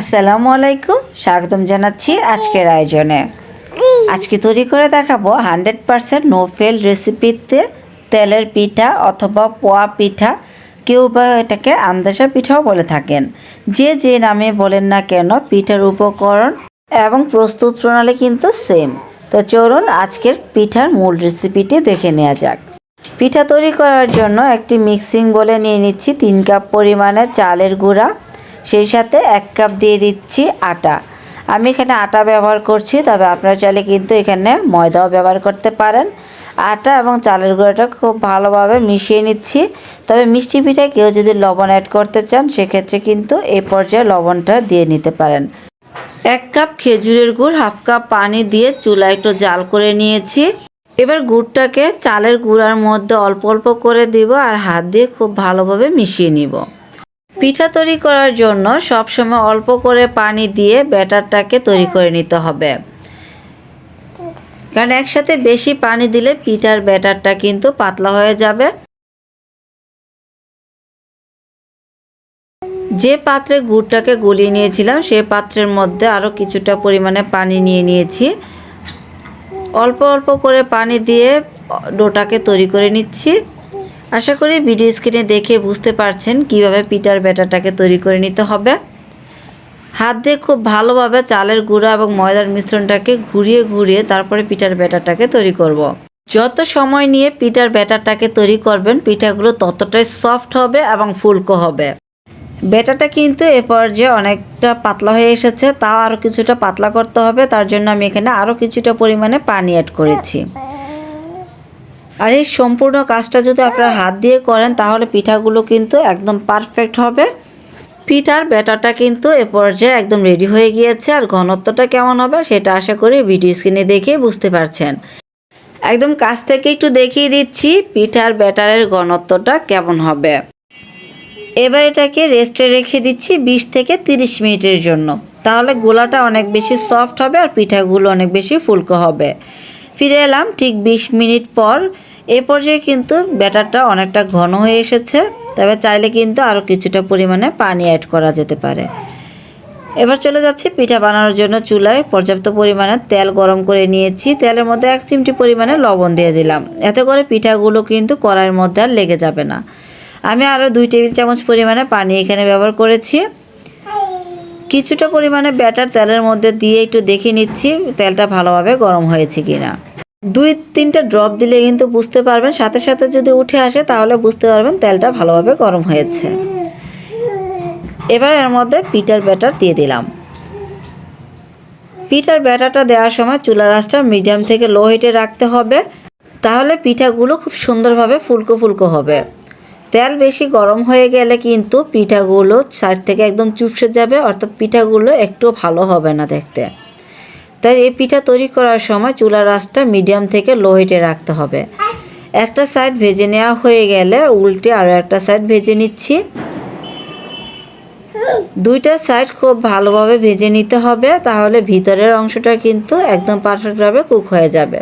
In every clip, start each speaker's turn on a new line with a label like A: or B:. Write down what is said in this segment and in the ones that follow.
A: আসসালামু আলাইকুম, স্বাগতম জানাচ্ছি আজকের আয়োজনে। আজকে তৈরি করে দেখাবো হান্ড্রেড পারসেন্ট নো ফেল রেসিপিতে তেলের পিঠা অথবা পোয়া পিঠা। কেউ বা এটাকে আন্দাসা পিঠাও বলে থাকেন। যে যে নামে বলেন না কেন, পিঠার উপকরণ এবং প্রস্তুত প্রণালী কিন্তু সেম তো চলুন আজকের পিঠার মূল রেসিপিটি দেখে নেওয়া যাক। পিঠা তৈরি করার জন্য একটি মিক্সিং বলে নিয়ে নিচ্ছি তিন কাপ পরিমাণে চালের গুঁড়া। সেই সাথে এক কাপ দিয়ে দিচ্ছি আটা। আমি এখানে আটা ব্যবহার করছি, তবে আপনারা চাইলে কিন্তু এখানে ময়দাও ব্যবহার করতে পারেন। আটা এবং চালের গুঁড়োটা খুব ভালোভাবে মিশিয়ে নিচ্ছি। তবে মিষ্টি পিঠায় কেউ যদি লবণ অ্যাড করতে চান, সেক্ষেত্রে কিন্তু এই পর্যায়ে লবণটা দিয়ে নিতে পারেন। এক কাপ খেজুরের গুড়, হাফ কাপ পানি দিয়ে চুলা একটু জাল করে নিয়েছি। এবার গুড়টাকে চালের গুঁড়ার মধ্যে অল্প অল্প করে দিব আর হাত দিয়ে খুব ভালোভাবে মিশিয়ে নিব। পিঠা তৈরি করার জন্য সবসময় অল্প করে পানি দিয়ে ব্যাটারটাকে তৈরি করে নিতে হবে। কারণ একসাথে বেশি পানি দিলে পিঠার ব্যাটারটা কিন্তু পাতলা হয়ে যাবে। যে পাত্রে গুড়টাকে গলিয়ে নিয়েছিলাম, সে পাত্রের মধ্যে আরও কিছুটা পরিমাণে পানি নিয়ে নিয়েছি। অল্প অল্প করে পানি দিয়ে ডোটাকে তৈরি করে নিচ্ছি। আশা করি ভিডিও স্ক্রিনে দেখে বুঝতে পারছেন কীভাবে পিঠার ব্যাটারটাকে তৈরি করে নিতে হবে। হাত দিয়ে খুব ভালোভাবে চালের গুঁড়া এবং ময়দার মিশ্রণটাকে ঘুরিয়ে ঘুরিয়ে তারপরে পিঠার ব্যাটারটাকে তৈরি করব। যত সময় নিয়ে পিঠার ব্যাটারটাকে তৈরি করবেন, পিঠাগুলো ততটাই সফট হবে এবং ফুলকো হবে। ব্যাটারটা কিন্তু এ পর্যায়ে অনেকটা পাতলা হয়ে এসেছে, তাও আরও কিছুটা পাতলা করতে হবে, তার জন্য আমি এখানে আরও কিছুটা পরিমাণে পানি অ্যাড করেছি। আর এই সম্পূর্ণ কাজটা যদি আপনারা হাত দিয়ে করেন, তাহলে পিঠাগুলো কিন্তু একদম পারফেক্ট হবে। পিঠার ব্যাটারটা কিন্তু এ পর্যায়ে একদম রেডি হয়ে গিয়েছে, আর ঘনত্বটা কেমন হবে সেটা আশা করি ভিডিও স্ক্রিনে দেখেই বুঝতে পারছেন। একদম কাছ থেকে একটু দেখিয়ে দিচ্ছি, পিঠার ব্যাটারের ঘনত্বটা কেমন হবে। এবার এটাকে রেস্টে রেখে দিচ্ছি বিশ থেকে তিরিশ মিনিটের জন্য। তাহলে গোলাটা অনেক বেশি সফট হবে, আর পিঠাগুলো অনেক বেশি ফুলকো হবে। ফিরে এলাম ঠিক বিশ মিনিট পর। এ পর্যায়ে কিন্তু ব্যাটারটা অনেকটা ঘন হয়ে এসেছে, তবে চাইলে কিন্তু আরও কিছুটা পরিমাণে পানি অ্যাড করা যেতে পারে। এবার চলে যাচ্ছি পিঠা বানানোর জন্য চুলায়। পর্যাপ্ত পরিমাণে তেল গরম করে নিয়েছি। তেলের মধ্যে এক চিমটি পরিমাণে লবণ দিয়ে দিলাম। এতে করে পিঠাগুলো কিন্তু কড়াইয়ের মধ্যে আর লেগে যাবে না। আমি আরও দুই টেবিল চামচ পরিমাণে পানি এখানে ব্যবহার করেছি। কিছুটা পরিমাণে ব্যাটার তেলের মধ্যে দিয়ে একটু দেখে নিচ্ছি তেলটা ভালোভাবে গরম হয়েছে কিনা। দুই তিনটা ড্রপ দিলে কিন্তু বুঝতে পারবেন, সাথে সাথে যদি উঠে আসে তাহলে বুঝতে পারবেন তেলটা ভালোভাবে গরম হয়েছে। এবার এর মধ্যে পিঠার ব্যাটার দিয়ে দিলাম। পিঠার ব্যাটারটা দেওয়ার সময় চুলা রাসটা মিডিয়াম থেকে লো হিটে রাখতে হবে। তাহলে পিঠাগুলো খুব সুন্দরভাবে ফুলকো ফুলকো হবে। তেল বেশি গরম হয়ে গেলে কিন্তু পিঠাগুলো সাইড থেকে একদম চুপসে যাবে, অর্থাৎ পিঠাগুলো একটু ভালো হবে না দেখতে। তাই এই পিঠা তৈরি করার সময় চুলার আঁচটা মিডিয়াম থেকে লো হিটে রাখতে হবে। একটা সাইড ভেজে নেওয়া হয়ে গেলে উল্টে আরও একটা সাইড ভেজে নিচ্ছি। দুইটা সাইড খুব ভালোভাবে ভেজে নিতে হবে, তাহলে ভিতরের অংশটা কিন্তু একদম পারফেক্টভাবে কুক হয়ে যাবে।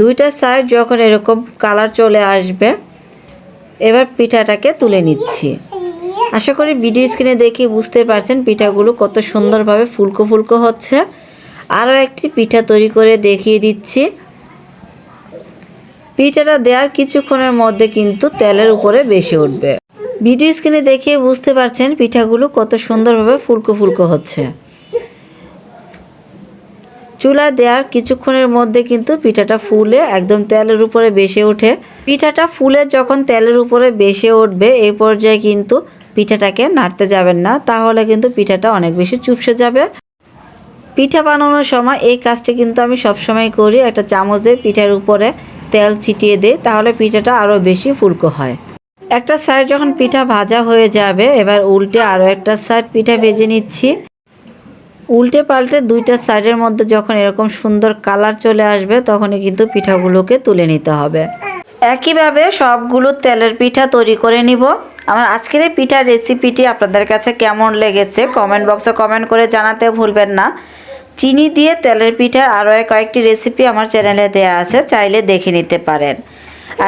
A: দুইটা সাইড যখন এরকম কালার চলে আসবে, এবার পিঠাটাকে তুলে নিচ্ছি। আশা করি ভিডিও স্ক্রিনে দেখে বুঝতে পারছেন পিঠাগুলো কত সুন্দরভাবে ফুলকো ফুলকো হচ্ছে। আরও একটি পিঠা তৈরি করে দেখিয়ে দিচ্ছি। পিঠাটা দেওয়ার কিছুক্ষণের মধ্যে কিন্তু তেলের উপরে বেশি উঠবে। ভিডিও স্ক্রিনে দেখিয়ে বুঝতে পারছেন পিঠাগুলো কত সুন্দরভাবে ফুলকো ফুলকো হচ্ছে। চুলা দেওয়ার কিছুক্ষণের মধ্যে কিন্তু পিঠাটা ফুলে একদম তেলের উপরে বেসে ওঠে। পিঠাটা ফুলে যখন তেলের উপরে বেসে উঠবে এই পর্যায়ে কিন্তু পিঠাটাকে নাড়তে যাবেন না, তাহলে কিন্তু পিঠাটা অনেক বেশি চুপসে যাবে। পিঠা বানানোর সময় এই কাজটি কিন্তু আমি সবসময় করি, একটা চামচ দিয়ে পিঠার উপরে তেল ছিটিয়ে দিই, তাহলে পিঠাটা আরও বেশি ফুলকো হয়। একটা সাইড যখন পিঠা ভাজা হয়ে যাবে, এবার উল্টে আরও একটা সাইড পিঠা ভেজে নিচ্ছি। উল্টে পাল্টে দুইটা সাইডের মধ্যে যখন এরকম সুন্দর কালার চলে আসবে, তখনই কিন্তু পিঠাগুলোকে তুলে নিতে হবে। একইভাবে সবগুলো তেলের পিঠা তৈরি করে নিব। আমার আজকের এই পিঠার রেসিপিটি আপনাদের কাছে কেমন লেগেছে কমেন্ট বক্সে কমেন্ট করে জানাতে ভুলবেন না। চিনি দিয়ে তেলের পিঠার আরও কয়েকটি রেসিপি আমার চ্যানেলে দেওয়া আছে, চাইলে দেখে নিতে পারেন।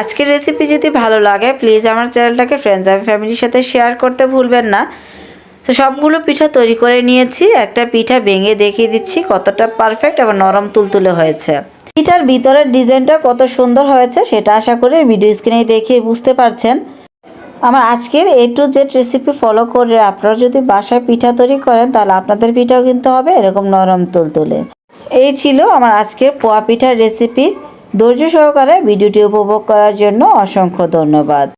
A: আজকের রেসিপি যদি ভালো লাগে প্লিজ আমার চ্যানেলটাকে ফ্রেন্ডস অ্যান্ড ফ্যামিলির সাথে শেয়ার করতে ভুলবেন না। তো সবগুলো পিঠা তৈরি করে নিয়েছি, একটা পিঠা ভেঙে দেখিয়ে দিচ্ছি কতটা পারফেক্ট এবং নরম তুলতুলে হয়েছে। পিঠার ভিতরের ডিজাইনটা কত সুন্দর হয়েছে সেটা আশা করে ভিডিও স্ক্রিনে দেখে বুঝতে পারছেন। আমার আজকের A to Z recipe follow করে আপনারা যদি বাসায় পিঠা তৈরি করেন, তাহলে আপনাদের পিঠাও কিন্তু হবে এরকম নরম তুলতুলে। এই ছিল আমার আজকের পোয়া পিঠার রেসিপি ধৈর্য সহকারে ভিডিওটি উপভোগ করার জন্য অসংখ্য ধন্যবাদ।